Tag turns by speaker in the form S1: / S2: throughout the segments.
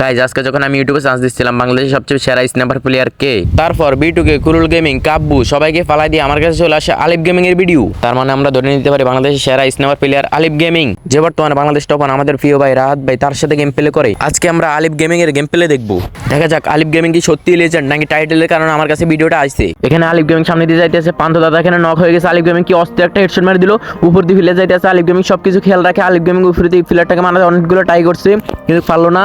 S1: Guys আজকে যখন আমি ইউটিউবে চান্স দিচ্ছিলাম বাংলাদেশের সবচেয়ে সেরা স্ন্যাপার প্লেয়ার কে? তারপর বিটুকে কুরুল গেমিং কাব্বু সবাইকে ফালাই দিয়ে আমার কাছে চলে আসে আলিফ গেমিং এর ভিডিও তার মানে আমরা ধরে নিতে পারি বাংলাদেশের সেরা স্ন্যাপার প্লেয়ার আলিফ গেমিং যে বর্তমানে বাংলাদেশ টপন আমাদের প্রিয় ভাই রাহাত ভাই তার সাথে গেম প্লে করে। আজকে আমরা আলিফ গেমিং এর গেম প্লে দেখব। দেখা যাক আলিফ গেমিং কি সত্যি লেজেন্ড নাকি টাইটেলের কারণে আমার কাছে ভিডিওটা আসছে। এখানে আলিফ গেমিং সামনে দিয়ে যাইতেছে পান্থ দাদা এখানে নক হয়ে গেছে আলিফ গেমিং কি অস্ত্র একটা হেডশট মেরে দিল উপর দিয়ে ফিলে যাইতেছে আলিফ গেমিং সবকিছু খেয়াল রাখে আলিফ গেমিং উপরে দিয়ে ফিলারটাকে মারা অনেকগুলো ট্রাই করছে কিন্তু পারল না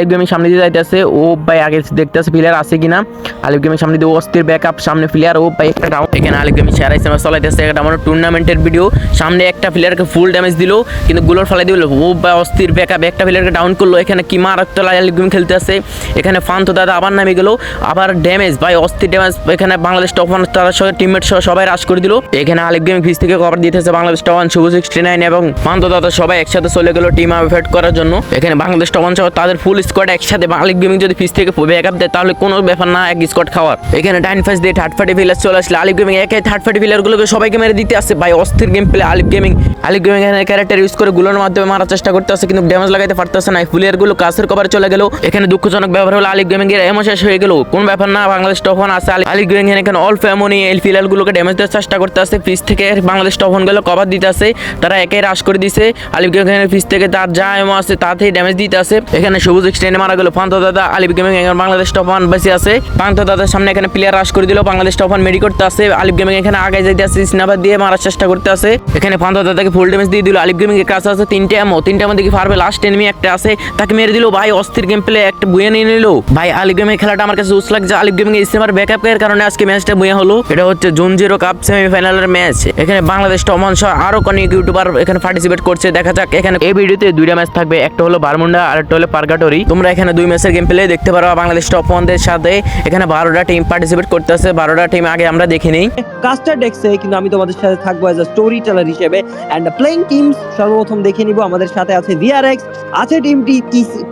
S1: আলিফ গেমিং সামনে দিয়ে যাইতেছে। ও ভাই আগে দেখতেছে প্লেয়ার আছে কিনা। আলিফ গেমিং সামনে দিয়ে অস্থির ব্যাকআপ সামনে প্লেয়ার ও ভাই একটা ডাউন এখানে আলিফ গেমিং সেরা ইসলাম চলাইতেছে। একটা আমার টুর্নামেন্টের ভিডিও সামনে একটা প্লেয়ারকে ফুল ড্যামেজ দিল, কিন্তু গুলোর ফলাই দিল। ও ভাই অস্থির ব্যাকআপ একটা প্লেয়ারকে ডাউন করল। এখানে কি মারাত্মক আলিফ গেমিং খেলতে আছে এখানে ফান তো দাদা আবার নামে গেল। আবার ড্যামেজ ভাই অস্থির ড্যামেজ এখানে বাংলাদেশ টপ ওয়ান তার সঙ্গে টিমমেট সহ সবাই রাশ করে দিল। এখানে আলিফ গেমিং ফিস থেকে কভার দিতেছে Bangladesh top one Shuvo sixty nine এবং পান্ত দাদা সবাই একসাথে চলে গেল টিম আউট করার জন্য। এখানে বাংলাদেশ টপ ওয়ান সহ তাদের ফুল স্কোয়াড একসাথে আলিফ গেমিং যদি ফিস থেকে ব্যাকআপ দেয়, তাহলে কোনো ব্যাপার না এক স্কোয়াড খাওয়ার। এখানে ডাইন ফাইস দিয়ে থার্ড পার্টি ফিলার চলে আসলে। আলিফ গেমিং একে থার্ড পার্টি ফিলারগুলোকে সবাইকে মেরে দিতে আসছে ভাই, অস্থির game play Alif gaming Alif gaming এখানে ক্যারেক্টার ইউজ করে গুলোর মাধ্যমে মারার চেষ্টা করতে আসছে কিন্তু ড্যামেজ লাগাইতে পারতেছে না। প্লেয়ারগুলো কাছের কভারে চলে গেল। এখানে দুঃখজনক ব্যাপার হলো, আলিফ গেমিং এর এমন শেষ হয়ে গেল। কোন ব্যাপার না, বাংলাদেশ টফন আছে। আলি- আলিফ গেমিং এখানে অল্প এমনই এই ফিলার গুলোকে ড্যামেজ দেওয়ার চেষ্টা করতে আসছে পিস থেকে বাংলাদেশ টফনগুলো কভার দিতে আসে। তারা একে রাশ করে দিছে। আলিফ গেমিং পিস থেকে তার যা এমন আছে, তাতেই ড্যামেজ দিতে আসে। এখানে সবুজ এক্সটেন্ডে মারা গেল। পান্ত দাদা আলিফ গেমিং এখানে বাংলাদেশ টফন বেঁচে আছে। পান্ত দাদার সামনে এখানে প্লেয়ার রাশ করে দিল। বাংলাদেশ টফন মেডি করতে আসে আলিফ গেমিং এখানে আগে যাইতে আসে স্নাপার দিয়ে মারার চেষ্টা করতে আসে এখানে পান্ত দাদাকে ফুল ড্যামেজ দিয়ে দিল। আলিফ গেমিং এর কাছে আছে তিনটে এমো তিনটে এমো দেখি পারবে লাস্ট এনিমি একটা আছে। তাকে মেরে দিল। ভাই, অস্থির গেম প্লে একটা বুয়ে নিয়ে নিল। ভাই আলিফ গেমিং খেলাটা আমার কাছে জোস লাগছে। আলিফ গেমিং ইস্তেমার ব্যাকআপ এর কারণে আজকে ম্যাচটা বুয়ে হলো। এটা হচ্ছে জুন জিরো কাপ সেমিফাইনালের ম্যাচ এখানে বাংলাদেশ টমন সহ আরও অনেক ইউটিউবার এখানে পার্টিসিপেট করছে। দেখা যাক, এখানে এই ভিডিওতে দুইটা ম্যাচ থাকবে। একটা হলো বারমুন্ডা আর একটা হলো পারগাটরি তোমরা এখানে দুই ম্যাচের গেম প্লে দেখতে পারো। বাংলাদেশ টপ ওয়ানদের সাথে এখানে বারোটা টিম পার্টিসিপেট করতেছে। বারোটা টিম আগে আমরা দেখিনি
S2: কাস্টার ডেক্সে কিন্তু আমি তোমাদের সাথে থাকব অ্যাজ আ স্টোরি টেলার হিসেবে অ্যান্ড প্লেইং টিম সর্বপ্রথম দেখে নিব। আমাদের সাথে আছে ভিআরএক্স আছে টিমটি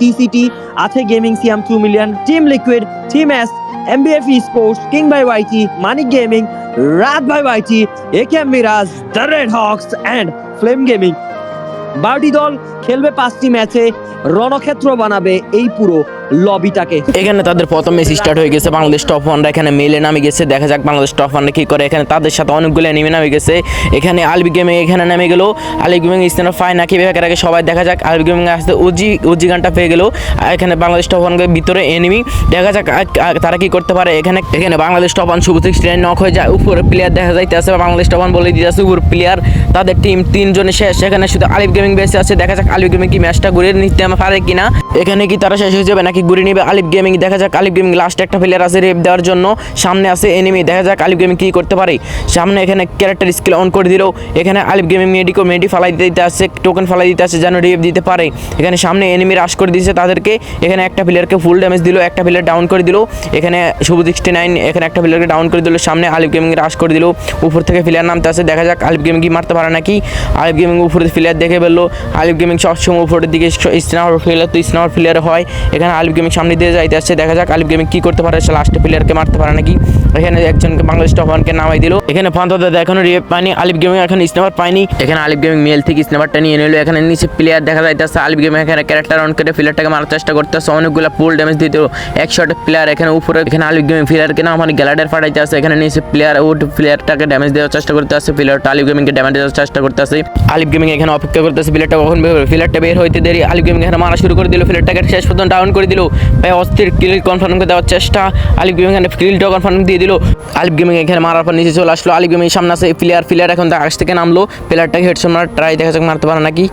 S2: টিসিটি আছে gaming Siam two million team liquid team S MBF sports king by YT Manik gaming রাত by YT A AK Miraj the red hawks and flame gaming বারোটি দল খেলবে পাঁচটি ম্যাচে রণক্ষেত্র বানাবে এই পুরো লবিটাকে।
S1: এখানে তাদের প্রথম ম্যাচ স্টার্ট হয়ে গেছে, বাংলাদেশ টপ ওয়ানরা এখানে মেলে নামে গেছে। দেখা যাক বাংলাদেশ টপ ওয়ানরা কি করে। এখানে তাদের সাথে অনেকগুলো নেমে নামে গেছে। এখানে আলবি গেমে এখানে নেমে গেল। আলবি গেমিং স্থানে ফাই নাকি বিভাগের আগে সবাই দেখা যাক। আলবি গেমিং আসতে উজি উজি গানটা পেয়ে গেল। এখানে বাংলাদেশ টপ ওয়ানের ভিতরে এনিমি দেখা যাক তারা কি করতে পারে এখানে। এখানে Bangladesh top one Shuvo sixty knock হয়ে যায়। উপরে প্লেয়ার দেখা যাইতেছে, বাংলাদেশ টপ ওয়ান বলে দিতেছে উপর প্লেয়ার তাদের টিম তিনজনে শেষ। এখানে শুধু আলিফ গেমিং বেঁচে আছে। দেখা যাক আলিফ গেমিং কি ম্যাচটা ঘুরে নিতে পারে কিনা। এখানে কি তারা শেষ হয়ে যাবে নাকি ঘুরে নিবে? আলিফ গেমিং দেখা যাক আলিফ গেমিং লাস্ট একটা প্লেয়ার আছে রেপ দেওয়ার জন্য। সামনে আছে এনিমি দেখা যাক আলিফ গেমিং কী করতে পারে। সামনে এখানে ক্যারেক্টার স্কিল অন করে দিল। এখানে আলিফ গেমিং মেডিকো মেডি ফালাই দিতে আসছে টোকেন ফালাই দিতে আসছে যেন রেপ দিতে পারে। এখানে সামনে এনিমি রাশ করে দিয়েছে তাদেরকে। এখানে একটা প্লেয়ারকে ফুল ড্যামেজ দিল, একটা প্লেয়ার ডাউন করে দিল। এখানে শুভ সিক্সটি নাইন এখানে একটা প্লেয়ারকে ডাউন করে দিল। সামনে আলিফ গেমিং রাশ করে দিল। উপর থেকে প্লেয়ার নামতে আসে দেখা যাক আলিফ গেমিং কি মারতে পারে নাকি। আলিফ গেমিং উপরে প্লেয়ার দেখে বলল আলিফ গেমিং সবসময় উপরের দিকে স্নার প্লেয়ার তো স্নার প্লেয়ার হয়। এখানে আলিফ গেমিং সামনে দিয়ে যাইতে আসছে। দেখা যাক আলিফ গেমিং কি করতে পারে। সে লাস্ট প্লেয়ারকে মারতে পারে নাকি? এখানে একজনকে বাংলাদেশ টপানকে নামাই দিল। এখানে ফান্তা এখনও রিয়েপ পায়নি। আলিফ গেমিং এখন স্নার পায়নি। এখানে আলিফ গেমিং মেল থেকে স্নারটা নিয়ে নিল। এখানে নিচে প্লেয়ার দেখা যাইতেছে, আলিফ গেমিং এখানে ক্যারেক্টার অন করে প্লেয়ারটাকে মারার চেষ্টা করতেছে। অনেকগুলো পুল ড্যামেজ দিতে একশো প্লেয়ার এখানে উপরে। এখানে আলিফ গেমিং প্লেয়ারকে না আমার গ্যালাডার ফাটাইতে আছে এখানে নিচে প্লেয়ার উড প্লেয়ারটাকে ড্যামেজ দেওয়ার চেষ্টা করতে আছে প্লেয়ারটা আলিফ গেমিংকে ড্যামেজ দেওয়ার চেষ্টা করতে আছে আলিফ গেমিং এখানে অপেক্ষা করতেছে। প্লেয়ারটা কখন প্লেয়ারটা বের হইতে দেরি। আলিফ গেমিং এখানে মারা শুরু করে দিল। প্লেয়ারটাকে শেষ পর্যন্ত ডাউন করে দিল। ভাই, অস্থির কিল কনফার্ম করে দেওয়ার চেষ্টা। আলিফ গেমিং এখানে কিলটাও কনফার্ম দিয়ে দিল। আলিফ গেমিং এখানে মারার পর নিচে চলে আসলো। আলিফ গেমিং সামনে আছে প্লেয়ার প্লেয়ার এখন আকাশ থেকে নামলো। প্লেয়ারটাকে হেডশট মারার ট্রাই দেখা যাক মারতে পারে নাকি।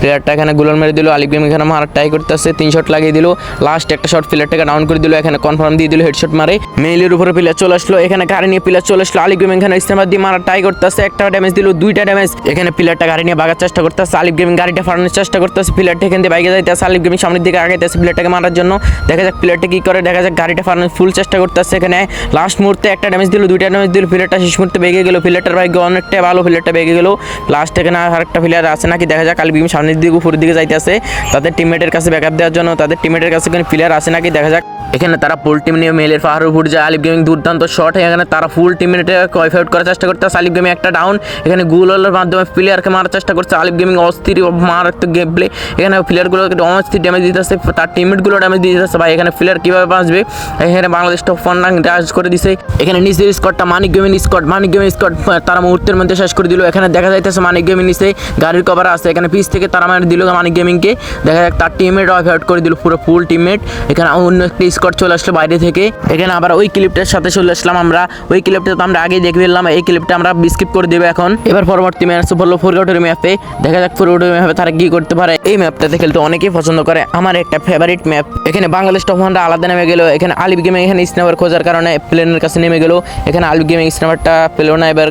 S1: প্লেয়ারটা এখানে গুলোর মেরে দিল, আলিফ গেম এখানে মারার ট্রাই করতেছে, তিন শট লাগিয়ে দিল। লাস্ট একটা শট প্লেয়ারটাকে ডাউন করে দিল, এখানে কনফার্ম দিয়ে দিল হেডশট মারে। মেইলের উপরে প্লেয়ার চলে আসলো, এখানে গাড়ি নিয়ে প্লেয়ার চলে আসলো, আলিফ গেম এখানে ইস্তেমার দিয়ে মারার ট্রাই করতেছে, একটা ড্যামেজ দিল, দুইটা ড্যামেজ এখানে প্লেয়ারটা গাড়ি নিয়ে বাগার চেষ্টা করতেছে, আলিফ গেমিং গাড়িটা ফাটানোর চেষ্টা করতেছে প্লেয়ারটা এখান থেকে বাইকে যাইতেছে, আলিফ গেমিং সামনের দিকে আগাইতেছে প্লেয়ারটাকে মারার জন্য। দেখা যাক প্লেয়ারটা কি করে, দেখা যাক গাড়িটা ফাটানোর ফুল চেষ্টা করতেছে এখানে। লাস্ট মুহূর্তে একটা ড্যামেজ দিল, দুইটা ড্যামেজ দিল প্লেয়ারটা শেষ মুহূর্তে বেগে গেল প্লেয়ারটার ভাগ্য অনেকটা ভালো প্লেয়ারটা বেগে গেল। লাস্ট এখানে আর একটা প্লেয়ার আছে নাকি, দেখা যাক, আলিফ গেমিং সামনে পানির দিকে উপরের দিকে যাইতেছে, তাদের টিমমেটের কাছে ব্যাকআপ দেওয়ার জন্য তাদের টিমমেটের কাছে কোনো প্লেয়ার আছে নাকি, দেখা যাক। এখানে তারা ফুল টিম নিয়ে মেলের পাহাড়ের উপর যায় আলিফ গেমিং দুর্দান্ত শট এখানে তারা ফুল টিমমেটে কোয়ালিফাই করার চেষ্টা করতে আলিফ গেমিং একটা ডাউন এখানে গুগলের মাধ্যমে প্লেয়ারকে মারার চেষ্টা করছে, আলিফ গেমিং অস্থির মারাত্মক গেম প্লে এখানে প্লেয়ারগুলো অস্থির ড্যামেজ দিতেছে, তার টিমমেটগুলো ড্যামেজ দিতেছে, ভাই, এখানে প্লেয়ার কীভাবে বাঁচবে? এখানে বাংলাদেশ টপ ওয়ান রাশ করে দিছে, এখানে নিচের স্কটটা Manik gaming squad Manik gaming squad তারা মুহূর্তের মধ্যে শেষ করে দিল, এখানে দেখা যাইতেছে মানিক গেমিং নিচে গাড়ির কভার আছে, এখানে পিস থেকে তারা মানে দিল মানিক গেমিংকে। দেখা যাক তার টিমমেট অফ আউট করে দিল, পুরো ফুল টিমমেট এখানে অন্য একটা স্কট চলে আসলো বাইরে থেকে। এখানে আবার ওই ক্লিপটার সাথে চলে আসলাম আমরা। ওই ক্লিপটা তো আমরা আগেই দেখে ফেললাম এই ক্লিপটা আমরা স্কিপ করে দেবো এখন। এবার পরবর্তী ম্যাচ বলল ফোরগাউটের ম্যাপে দেখা যাক ফোরগাউটের ম্যাপে তারা কি করতে পারে। এই ম্যাপটাতে খেলতে অনেকেই পছন্দ করে। আমার একটা ফেভারিট ম্যাপ এখানে বাংলাদেশ টপ আলাদা নেমে গেল। এখানে আলিফ গেমে এখানে স্ন্যাপার খোঁজার কারণে প্লেনের কাছে নেমে গেল। এখানে আলিফ গেমিং স্ন্যাপারটা পেল না এবার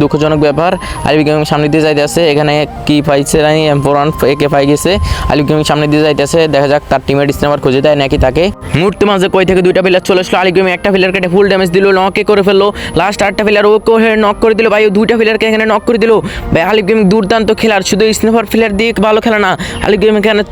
S1: দুঃখজনক ব্যাপার। আলিফ গেমিং সামনে দিয়ে যাইতে যাইতেছে। এখানে কি পাইছে নাই এম্পোরান একে পাই গেছে। আলিফ গেমিং সামনে দিয়ে যাইতেছে, দেখা যাক তার টিমের স্ন্যাপার খুঁজে দেয় নাকি তাকে। মুহূর্তে মাঝে কই থেকে দুইটা প্লেয়ার চলে আসলো, আলিফ গেমিং একটা প্লেয়ার কেটে ফুল ড্যামেজ দিল নকে করে ফেলল। লাস্ট আটটা প্লেয়ার ওকে নক করে দিল ভাই ও দুইটা প্লেয়ারকে এখানে নক করে দিল। ভাই, আলিফ গেমিং দুর্দান্ত খেলার, শুধু স্ন্যাপার প্লেয়ার দিয়ে ভালো খেলে না, আলিফ গেমিং এখানে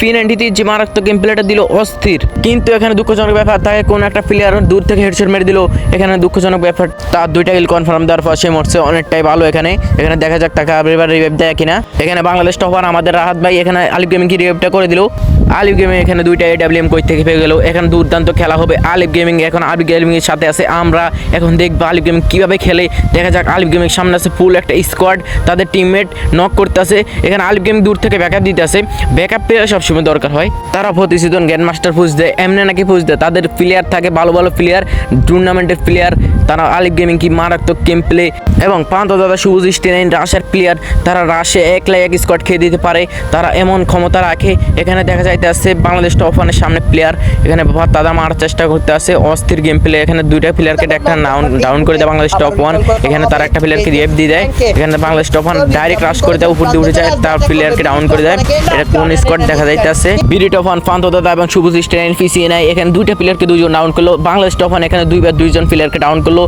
S1: ফি নাইনটিতে যে মারাত্মক গেম প্লেটা দিল অস্থির। কিন্তু এখানে দুঃখজনক ব্যাপার, তাকে কোন একটা প্লেয়ার দূর থেকে হেডশট মেরে দিল, এখানে দুঃখজনক ব্যাপার। তার দুইটা কিল কনফার্ম দেওয়ার পর সে মরছে, অনেকটাই ভালো এখানে। এখানে দেখা যাক তাকে এবার রিভাইভ দেয় কিনা। এখানে বাংলাদেশ টপার আমাদের রাহাত ভাই এখানে আলিফ গেমিং কি রিভাইভটা করে দিল? আলিফ গেমিং এখানে দুইটা এডাব্লিউএম কই থেকে পেয়ে গেল? এখানে দুর্দান্ত খেলা হবে আলিফ গেমিং, এখন আলিফ গেমিং এর সাথে আছে আমরা। এখন দেখব আলিফ গেমিং কীভাবে খেলে। দেখা যাক, আলিফ গেমিং সামনে আছে ফুল একটা স্কোয়াড তাদের টিমমেট নক করতেছে। এখানে আলিফ গেমিং দূর থেকে ব্যাকআপ দিতে আছে ব্যাকআপ প্লেয়ার সবসময় দরকার হয়। তারা প্রতিশোধন গ্র্যান্ড মাস্টার পুজ দেয়, এমনি নাকি পুজ দেয়। তাদের প্লেয়ার থাকে, ভালো ভালো প্লেয়ার টুর্নামেন্টের প্লেয়ার তারা আলিফ গেমিং কি মারাত্মক গেম প্লে এবং পান্ত দাদা সবুজ স্টেনাইন রাশের প্লেয়ার তারা রাশে একলা এক স্কোয়াড খেয়ে দিতে পারে তারা এমন ক্ষমতা রাখে। এখানে দেখা যাইতে আসছে বাংলাদেশ টপ ওয়ানের সামনে প্লেয়ার এখানে বাবা মারার চেষ্টা করতে আছে অস্থির গেম প্লে এখানে দুইটা প্লেয়ারকে একটা ডাউন ডাউন করে দেয় বাংলাদেশ টপ ওয়ান এখানে তারা একটা প্লেয়ারকে রেপ দিয়ে দেয় এখানে Bangladesh top one direct rush করে দেয় উপর দিয়ে উঠে যায় তার প্লেয়ারকে ডাউন করে দেয়। এটা কোন স্কোয়াড দেখা যাইতে আছে বিডি টপ ওয়ান পান্ত দাদা এবং সবুজ স্টেনাইন পিসিএ নাই এখানে দুইটা প্লেয়ারকে দুইজন ডাউন করল। বাংলাদেশ টপ ওয়ান এখানে দুইবার দুইজন প্লেয়ারকে ডাউন করল।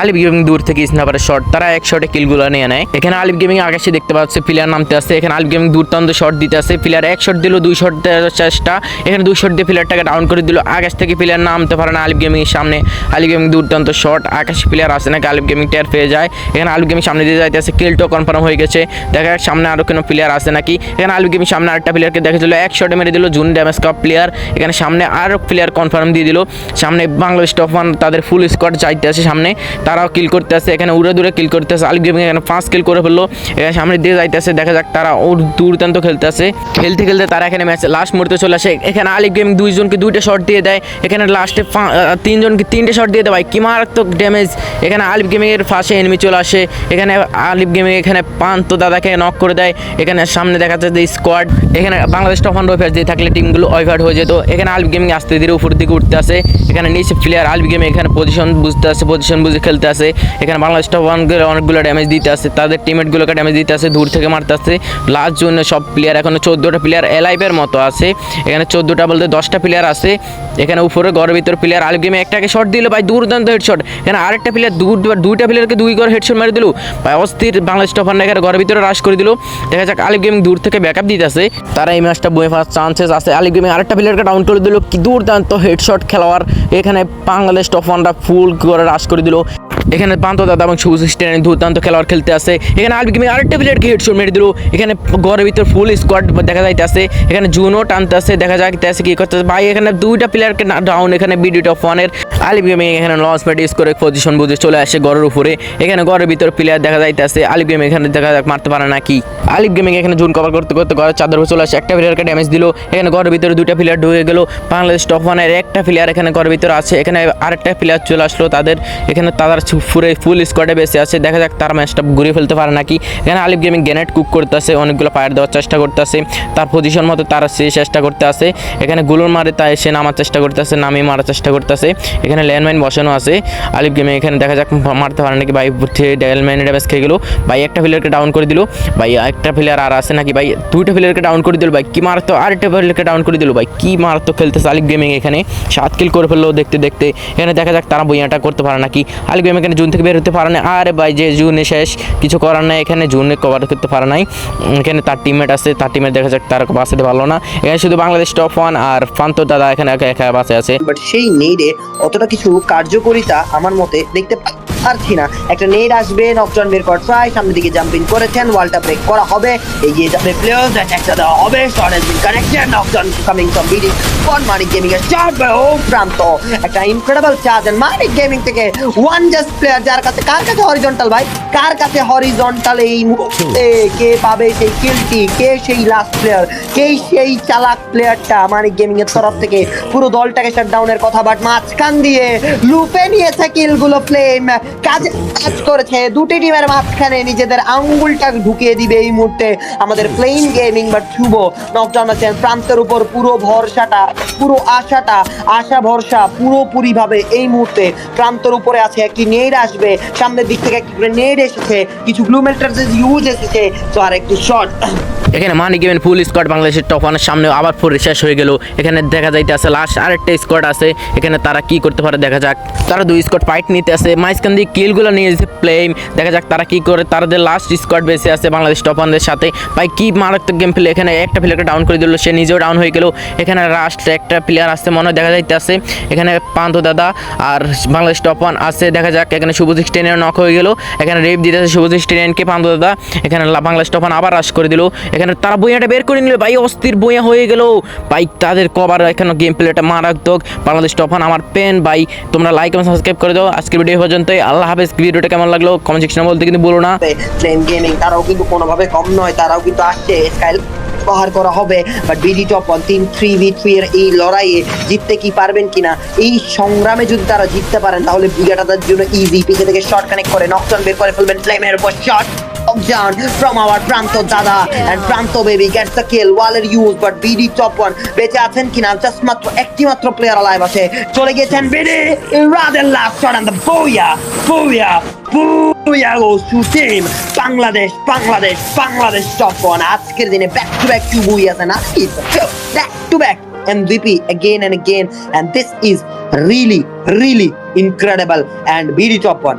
S1: আলিফ গেমিং দূর থেকে স্নাপারের শট তারা এক শটে কিলগুলো নিয়ে নেয়। এখানে আলিফ গেমিং আকাশে দেখতে পাচ্ছে প্লেয়ার নামতে আছে এখানে আলিফ গেমিং দুর্দান্ত শট দিতে আছে। প্লেয়ার এক শট দিল, দুই শট দেওয়ার চেষ্টা। এখানে দুই শট দিয়ে প্লেয়ারটাকে ডাউন করে দিল। আকাশ থেকে প্লেয়ার নামতে পারে না আলিফ গেমিং এর সামনে। আলিফ গেমিং দুর্দান্ত শট আকাশে প্লেয়ার আসে নাকি আলিফ গেমিং টেয়ার পেয়ে যায়। এখানে আলিফ গেমিং সামনে দিয়ে যাইতে আছে কিলটো কনফার্ম হয়ে গেছে। দেখা যাক সামনে আরও কোনো প্লেয়ার আসে নাকি। এখানে আলিফ গেমিং সামনে আরেকটা প্লেয়ারকে দেখেছিল এক শটে মেরে দিল জুন ড্যামেজ কাপ প্লেয়ার এখানে সামনে আরও প্লেয়ার কনফার্ম দিয়ে দিল। সামনে বাংলাদেশ টপ ওয়ান তাদের ফুল স্কোয়াড চাইতে আছে সামনে। তারাও কিল করতে আছে এখানে উড়ে দূরে কিল করতে আছে আলিফ গেমিং এখানে পাঁচ কিল করে ফেলল। এখানে সামনে দিয়ে যাইতে আছে দেখা যাক তারা দুর্দান্ত খেলতে আছে। খেলতে খেলতে তারা এখানে ম্যাচ লাস্ট মুহূর্তে চলে আসে। এখানে আলিফ গেমিং দুইজনকে দুইটা শট দিয়ে দেয়। এখানে লাস্টে তিনজনকে তিনটে শট দিয়ে দেয়। ভাই, কি মারাত্মক ড্যামেজ এখানে আলিফ গেমিং এর ফাঁসে এনিমি চলে আসে। এখানে আলিফ গেমিং এখানে পান্ত দাদাকে নক করে দেয়। এখানে সামনে দেখা যাচ্ছে যে স্কোয়াড এখানে বাংলাদেশ টফান রফেয়ার দিয়ে থাকলে টিমগুলো ওয়াইভার্ট হয়ে যেত। এখানে আলিফ গেমিং আস্তে ধীরে উপর দিকে উঠতে আসে এখানে নিচে প্লেয়ার আলিফ গেমিং এখানে পজিশন বুঝতে আসে পজিশন বুঝে খেলতে আসে এখানে বাংলাদেশ টফান অনেকগুলো ড্যামেজ দিতে আসে তাদের টিমমেটগুলোকে ড্যামেজ দিতে আসে দূর থেকে মারতে আসে লাস্ট জন্য সব প্লেয়ার এখনও চোদ্দোটা প্লেয়ার এলাইভের মতো আছে। এখানে চোদ্দোটা বলতে দশটা প্লেয়ার আছে। এখানে উপরে ঘরের ভিতর প্লেয়ার আলিফ গেমে একটাকে শট দিল, ভাই, দুর্দান্ত হেডশট এখানে আরেকটা প্লেয়ার দুইটা প্লেয়ারকে দুই করে হেডশট মেরে দিল। ভাই, অস্থির বাংলাদেশ টফার এখানে ঘরের ভিতরে রাশ করে দিল। দেখা যাক আলিফ গেমিং দূর থেকে ব্যাকআপ দিতেছে। তারা এই ম্যাচটা বয়ে ফার্স্ট চান্সেস আছে। আলিফ গেমিং আরেকটা প্লেয়ারকে ডাউন করে দিল। কি দুর্দান্ত হেডশট খেলোয়াড়। এখানে বাংলাদেশ টফানরা ফুল করে রাশ করে দিল। এখানে পান্ত দাদা এবং সবুজ স্টেনে দুর্দান্ত খেলোয়াড় খেলতে আসে। এখানে আলবি গেমিং আরেকটা প্লেয়ারকে হেডশট মেরে দিল। এখানে ঘরের ভিতর ফুল স্কোয়াড দেখা যাইতে আছে এখানে জুনও টানতে আছে দেখা যাইতে আছে কি করতে ভাই, এখানে দুইটা প্লেয়ারকে ডাউন এখানে বিডি টপ ওয়ানের আলিফ গেমিং এখানে লঞ্চ প্যাড ইউজ করে পজিশন বুঝে চলে আসে ঘরের উপরে। এখানে ঘরের ভিতর প্লেয়ার দেখা যাইতে আছে আলিফ গেমিং এখানে দেখা যাক মারতে পারে না কি আলিফ গেমিং এখানে জুন কভার করতে করতে ঘরের চাদর চলে আসে। একটা প্লেয়ারকে ড্যামেজ দিল। এখানে ঘরের ভিতরে দুইটা প্লেয়ার ঢুকে গেল। বাংলাদেশ টপ ওয়ানের একটা প্লেয়ার এখানে ঘরের ভিতরে আছে। এখানে আরেকটা প্লেয়ার চলে আসলো তাদের। এখানে তাদের ফুরে ফুল স্কোয়াডে বেঁচে আছে। দেখা যাক তার ম্যাচটা ঘুরিয়ে ফেলতে পারে নাকি। এখানে আলিফ গেমিং গ্যানেট কুক করতে করতেছে, অনেকগুলো ফায়ার দেওয়ার চেষ্টা করতেছে। তার পজিশন মতো তারা সে চেষ্টা করতে আছে। এখানে গুলোর মারে তাই সে নামার চেষ্টা করতেছে, নামিয়ে মারার চেষ্টা করতেছে। এখানে ল্যান্ডমাইন বসানো আছে। আলিফ গেমিং এখানে দেখা যাক মারতে পারে নাকি। ভাই ল্যান্ডমাইনে ড্যামেজ খেয়ে গেলো। ভাই, একটা প্লেয়ারকে ডাউন করে দিল। ভাই, একটা প্লেয়ার আর আছে নাকি? ভাই, দুইটা প্লেয়ারকে ডাউন করে দিল। ভাই, কি মারতো? আরেকটা প্লেয়ারকে ডাউন করে দিল। ভাই, কি মারতো? খেলতেছে আলিফ গেমিং এখানে। সাত কিল করে ফেলল দেখতে দেখতে। এখানে দেখা যাক তারা বইয়াটা করতে পারে নাকি। আলিফ গেমিং এখানে জুন থেকে বের হতে পারে না আরে ভাই, যে জুনে শেষ, কিছু করার নাই। এখানে জুনে কভার করতে পারে নাই। এখানে তার টিমমেট আছে, তার টিমমেট দেখা যাক তার বাঁচাতে পারল না। এখানে শুধু বাংলাদেশ টপ ওয়ান আর ফান্ত দাদা এখানে একা একা বাঁচে আছে।
S3: বাট সেই নেডে অতটা কিছু কার্যকরিতা আমার মতে দেখতে পারছি না। একটা নেড আসবে নকজন বের কর ট্রাই সামনের দিকে জাম্পিং করেছেন ওয়ালটা ব্রেক করা হবে। এগিয়ে যাবে প্লেয়ার্স একটা দেওয়া হবে। শর্ট হ্যাজ বিন কানেক্টেড নকজন কামিং ফ্রম বিডি কোন মানিক গেমিং এর চার্জ ও প্রান্ত একটা incredible charge and Manik gaming থেকে ওয়ান জাস্ট প্লেয়ার যার কাছে, কার কাছে হরিজন্টাল ভাই? কার কাছে হরিজন্টাল এই মুহূর্তে? কে পাবে সেই কিলটি কে সেই লাস্ট প্লেয়ার কে সেই চালাক প্লেয়ারটা মানিক গেমিং এর তরফ থেকে পুরো দলটাকে শাটডাউনের কথা বাট মাঝখান দিয়ে লুপে নিয়েছে ফ্লেম কাজ কাজ করেছে দুটি টিমের মাঝখানে। নিজেদের আঙ্গুলটা ঢুকিয়ে দিবে এই মুহূর্তে আমাদের প্লেন গেমিং বাট শুভ নকডাউন আছেন প্রান্তের উপর পুরো ভরসাটা, পুরো আশাটা, আশা ভরসা পুরোপুরি ভাবে এই মুহূর্তে প্রান্তর উপরে আছে। একটি নেড আসবে, সামনের দিক থেকে একটি নেড এসেছে, কিছু ব্লুমেন্টার ইউজ এসেছে, তো আর একটু শর্ট
S1: এখানে মানি গেমেন ফুল স্কোয়াড বাংলাদেশের টপ ওয়ানের সামনে আবার ফুল শেষ হয়ে গেল। এখানে দেখা যাইতে আছে লাস্ট আরেকটা স্কোয়াড আছে, এখানে তারা কি করতে পারে দেখা যাক। তারা দুই স্কোয়াড ফাইট নিতে আছে মাঝখান দিয়ে কিলগুলো নিয়ে যেতে প্লেম দেখা যাক তারা কি করে তাদের লাস্ট স্কোয়াড বেঁচে আছে বাংলাদেশ টপ ওয়ানদের সাথে। ভাই, কি মারাত্মক গেম প্লে এখানে একটা প্লেয়ারকে ডাউন করে দিল, সে নিজেও ডাউন হয়ে গেল। এখানে লাস্ট একটা প্লেয়ার আসছে মনে হয় দেখা যাইতে আছে এখানে পান্ত দাদা আর বাংলাদেশ টপ ওয়ান আছে, দেখা যাক। এখানে শুভজিৎ স্টেনের নক হয়ে গেল। এখানে রেপ দিতেছে শুভজিৎ স্টেনকে পান্ত দাদা। এখানে লা- বাংলাদেশ টপ আবার রাশ করে দিল। এখানে তারা বইয়াটা বের করে নিল। ভাই, অস্থির বইয়া হয়ে গেল। ভাই, তাদের কভার এখানে গেম প্লেটা মারাত্মক। বাংলাদেশ ওয়ান আমার পেন ভাই। তোমরা লাইক এবং সাবস্ক্রাইব করে দাও। আজকের ভিডিও পর্যন্তই। আল্লাহ হাফেজ। ভিডিওটা কেমন লাগল? কমেন্ট সেকশনে বলতে কিন্তু বলো না।
S3: ফ্লেম গেমিং তারাও কিন্তু কোনোভাবে কম নয়। তারাও কিন্তু আসছে। স্কাইল প্রহার করা হবে। বাট বিডি ওয়ান তিন থ্রি ভি থ্রি এর এই লড়াইয়ে জিততে কি পারবেন কিনা? এই সংগ্রামে যদি তারা জিততে পারেন, তাহলে বিজাটা তাদের জন্য ইজি পিছে থেকে শর্ট কানেক্ট করে নকশন বের করে ফেলবেন ফ্লেমের উপর শর্ট kill ওয়ালের use but BD top one বেঁচে আছেন কিনা? জাস্ট মাত্র একটি মাত্র প্লেয়ার লাইভ আছে। চলে গেছেন BD রাদের last shot booyah booyah goes to team Bangladesh Bangladesh Bangladesh top one আজকের দিনে back to back to booyah আছে না back to back MVP again and again and this is really really incredible and BD top one